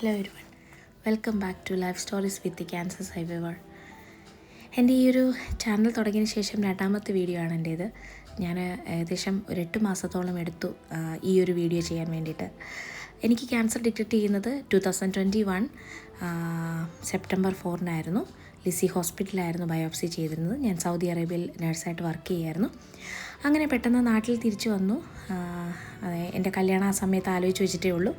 Hello everyone welcome back to life stories with cancer survivor എന്റെ ഈ ഒരു channel തുടങ്ങിയതിന് ശേഷം രണ്ടാമത്തെ വീഡിയോ ആണ് എന്റേത്. ഞാൻ ഏകദേശം ഒരു എട്ട് മാസത്തോളം എടുത്തു ഈ ഒരു വീഡിയോ ചെയ്യാൻ വേണ്ടിയിട്ട്. എനിക്ക് ക്യാൻസർ ഡിറ്റക്ട് ചെയ്യുന്നത് two thousand twenty one September ഫോറിനായിരുന്നു Lisie ഹോസ്പിറ്റലായിരുന്നു ബയോപ്സി ചെയ്തിരുന്നത്. ഞാൻ സൗദി അറേബ്യയിൽ നഴ്സായിട്ട് വർക്ക് ചെയ്യായിരുന്നു. അങ്ങനെ പെട്ടെന്ന് നാട്ടിൽ തിരിച്ചു വന്നു. അതെ എന്റെ കല്യാണം ആ സമയത്ത് ആലോചിച്ച് വെച്ചിട്ടേ ഉള്ളൂ.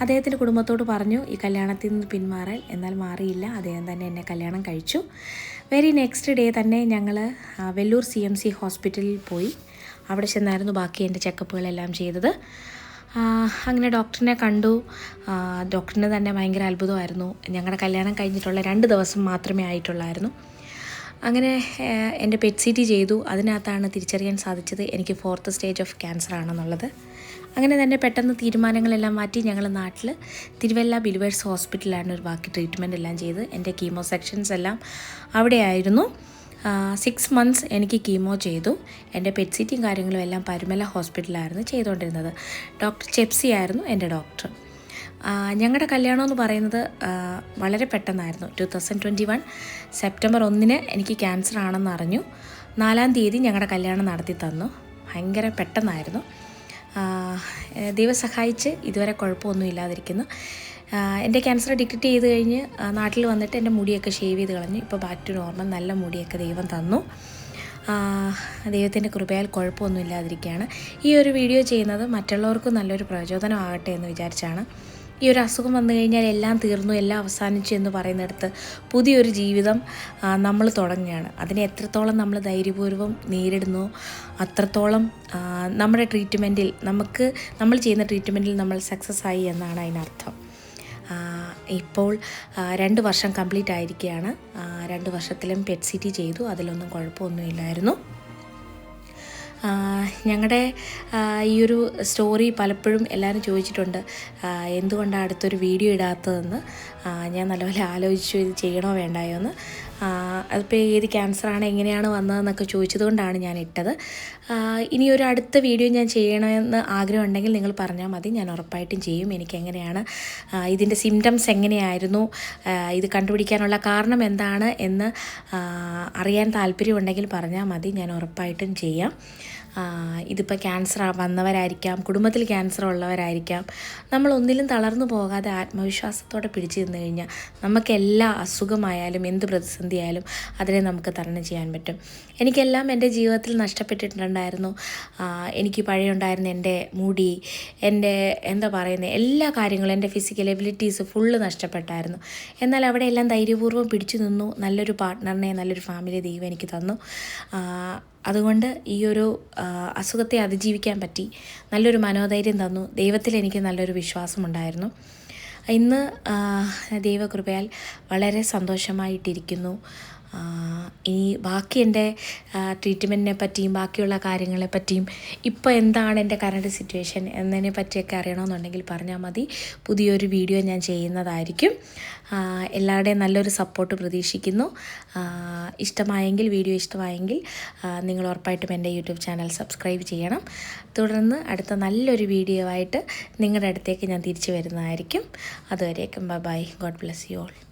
അദ്ദേഹത്തിന്റെ കുടുംബത്തോട് പറഞ്ഞു ഈ കല്യാണത്തിൽ നിന്ന് പിന്മാറാൻ എന്നാൽ മാറിയില്ല. അദ്ദേഹം തന്നെ എന്നെ കല്യാണം കഴിച്ചു. വെരി നെക്സ്റ്റ് ഡേ തന്നെ ഞങ്ങൾ വെല്ലൂർ സി എം സി ഹോസ്പിറ്റലിൽ പോയി. അവിടെ ചെന്നായിരുന്നു ബാക്കി എന്റെ ചെക്കപ്പുകളെല്ലാം ചെയ്തത്. അങ്ങനെ ഡോക്ടറിനെ കണ്ടു. ഡോക്ടറിന് തന്നെ ഭയങ്കര അത്ഭുതമായിരുന്നു. ഞങ്ങളുടെ കല്യാണം കഴിഞ്ഞിട്ടുള്ള രണ്ട് ദിവസം മാത്രമേ ആയിട്ടുള്ളായിരുന്നു. അങ്ങനെ എന്റെ പെറ്റ് സി ടി ചെയ്തു. അതിനകത്താണ് തിരിച്ചറിയാൻ സാധിച്ചത് എനിക്ക് ഫോർത്ത് സ്റ്റേജ് ഓഫ് ക്യാൻസർ ആണെന്നുള്ളത്. അങ്ങനെ തന്നെ പെട്ടെന്ന് തീരുമാനങ്ങളെല്ലാം മാറ്റി ഞങ്ങൾ നാട്ടിൽ തിരുവല്ല ബിലുവേഴ്സ് ഹോസ്പിറ്റലാണ് ഒരു ബാക്കി ട്രീറ്റ്മെന്റ് എല്ലാം ചെയ്ത്. എന്റെ കീമോ സെക്ഷൻസ് എല്ലാം അവിടെയായിരുന്നു. സിക്സ് മന്ത്സ് എനിക്ക് കീമോ ചെയ്തു. എന്റെ പെറ്റ് സിറ്റിയും കാര്യങ്ങളും എല്ലാം പരുമല ഹോസ്പിറ്റലായിരുന്നു ചെയ്തുകൊണ്ടിരുന്നത്. ഡോക്ടർ ചെപ്സി ആയിരുന്നു എന്റെ ഡോക്ടർ. ഞങ്ങളുടെ കല്യാണം എന്ന് പറയുന്നത് വളരെ പെട്ടെന്നായിരുന്നു. Two thousand twenty one September ഒന്നിന് എനിക്ക് ക്യാൻസർ ആണെന്ന് അറിഞ്ഞു നാലാം തീയതി ഞങ്ങളുടെ കല്യാണം നടത്തി തന്നു. ഭയങ്കര പെട്ടെന്നായിരുന്നു. ദൈവം സഹായിച്ച് ഇതുവരെ കുഴപ്പമൊന്നും ഇല്ലാതിരിക്കുന്നു. എന്റെ ക്യാൻസർ ഡിറ്റക്റ്റ് ചെയ്ത് കഴിഞ്ഞ് നാട്ടിൽ വന്നിട്ട് എന്റെ മുടിയൊക്കെ ഷേവ് ചെയ്ത് കളഞ്ഞു. ഇപ്പോൾ ബാക്ക് ടു നോർമൽ നല്ല മുടിയൊക്കെ ദൈവം തന്നു. ദൈവത്തിന്റെ കൃപയാൽ കുഴപ്പമൊന്നും ഇല്ലാതിരിക്കുകയാണ്. ഈ ഒരു വീഡിയോ ചെയ്യുന്നത് മറ്റുള്ളവർക്കും നല്ലൊരു പ്രചോദനമാകട്ടെ എന്ന് വിചാരിച്ചാണ്. ഈ ഒരു അസുഖം വന്നു കഴിഞ്ഞാൽ എല്ലാം തീർന്നു എല്ലാം അവസാനിച്ചു എന്ന് പറയുന്നിടത്ത് പുതിയൊരു ജീവിതം നമ്മൾ തുടങ്ങുകയാണ്. അതിനെ എത്രത്തോളം നമ്മൾ ധൈര്യപൂർവം നേരിടുന്നു അത്രത്തോളം നമ്മുടെ ട്രീറ്റ്മെന്റിൽ നമുക്ക് നമ്മൾ ചെയ്യുന്ന ട്രീറ്റ്മെന്റിൽ നമ്മൾ സക്സസ് ആയി എന്നാണ് അതിനർത്ഥം. ഇപ്പോൾ രണ്ട് വർഷം കംപ്ലീറ്റ് ആയിരിക്കുകയാണ്. രണ്ട് വർഷത്തിലും പെറ്റ് സിറ്റി ചെയ്തു അതിലൊന്നും കുഴപ്പമൊന്നുമില്ലായിരുന്നു. ഞങ്ങളുടെ ഈ ഒരു സ്റ്റോറി പലപ്പോഴും എല്ലാവരും ചോദിച്ചിട്ടുണ്ട്. എന്തുകൊണ്ടാണ് അടുത്തൊരു വീഡിയോ ഇടാത്തതെന്ന്? ഞാൻ നല്ലപോലെ ആലോചിച്ചു ഇത് ചെയ്യണോ വേണ്ടായോ എന്ന് അതിപ്പോൾ ഏത് ക്യാൻസറാണ് എങ്ങനെയാണ് വന്നതെന്നൊക്കെ ചോദിച്ചതുകൊണ്ടാണ് ഞാൻ ഇട്ടത്. ഇനി ഒരു അടുത്ത വീഡിയോ ഞാൻ ചെയ്യണമെന്ന് ആഗ്രഹം ഉണ്ടെങ്കിൽ നിങ്ങൾ പറഞ്ഞാൽ മതി. ഞാൻ ഉറപ്പായിട്ടും ചെയ്യും. എനിക്ക് എങ്ങനെയാണ് ഇതിന്റെ സിംറ്റംസ് എങ്ങനെയായിരുന്നു ഇത് കണ്ടുപിടിക്കാനുള്ള കാരണം എന്താണ് എന്ന് അറിയാൻ താല്പര്യമുണ്ടെങ്കിൽ പറഞ്ഞാൽ മതി. ഞാൻ ഉറപ്പായിട്ടും ചെയ്യാം. ഇതിപ്പോൾ ക്യാൻസർ വന്നവരായിരിക്കാം കുടുംബത്തിൽ ക്യാൻസർ ഉള്ളവരായിരിക്കാം. നമ്മൾ ഒന്നിലും തളർന്നു പോകാതെ ആത്മവിശ്വാസത്തോടെ പിടിച്ചു നിന്ന് കഴിഞ്ഞാൽ നമുക്ക് എല്ലാ അസുഖമായാലും എന്ത് പ്രതിസന്ധിയായാലും അതിനെ നമുക്ക് തരണം ചെയ്യാൻ പറ്റും. എനിക്കെല്ലാം എന്റെ ജീവിതത്തിൽ നഷ്ടപ്പെട്ടിട്ടുണ്ടായിരുന്നു. എനിക്ക് പഴയ ഉണ്ടായിരുന്ന എന്റെ മുടി എന്റെ എന്താ പറയുന്നത് എല്ലാ കാര്യങ്ങളും എന്റെ ഫിസിക്കൽ എബിലിറ്റീസ് ഫുള്ള് നഷ്ടപ്പെട്ടായിരുന്നു. എന്നാൽ അവിടെ എല്ലാം ധൈര്യപൂർവം പിടിച്ചു നിന്നു. നല്ലൊരു പാർട്ട്ണറിനെ നല്ലൊരു ഫാമിലി ദൈവം എനിക്ക് തന്നു. അതുകൊണ്ട് ഈ ഒരു അസുഖത്തെ അതിജീവിക്കാൻ പറ്റി നല്ലൊരു മനോധൈര്യം തന്നു. ദൈവത്തിൽ എനിക്ക് നല്ലൊരു വിശ്വാസമുണ്ടായിരുന്നു. ഇന്ന് ദൈവകൃപയാൽ വളരെ സന്തോഷമായിട്ടിരിക്കുന്നു. ഇനി ബാക്കി എന്റെ ട്രീറ്റ്മെന്റിനെ പറ്റിയും ബാക്കിയുള്ള കാര്യങ്ങളെ പറ്റിയും ഇപ്പോൾ എന്താണ് എന്റെ കറണ്ട് സിറ്റുവേഷൻ എന്നതിനെ പറ്റിയൊക്കെ അറിയണമെന്നുണ്ടെങ്കിൽ പറഞ്ഞാൽ മതി. പുതിയൊരു വീഡിയോ ഞാൻ ചെയ്യുന്നതായിരിക്കും. എല്ലാവരുടെയും നല്ലൊരു സപ്പോർട്ട് പ്രതീക്ഷിക്കുന്നു. ഇഷ്ടമായെങ്കിൽ വീഡിയോ ഇഷ്ടമായെങ്കിൽ നിങ്ങൾ ഉറപ്പായിട്ടും എന്റെ യൂട്യൂബ് ചാനൽ സബ്സ്ക്രൈബ് ചെയ്യണം. തുടർന്ന് അടുത്ത നല്ലൊരു വീഡിയോ ആയിട്ട് നിങ്ങളുടെ അടുത്തേക്ക് ഞാൻ തിരിച്ചു വരുന്നതായിരിക്കും. അതുവരേക്കും bye bye God bless you all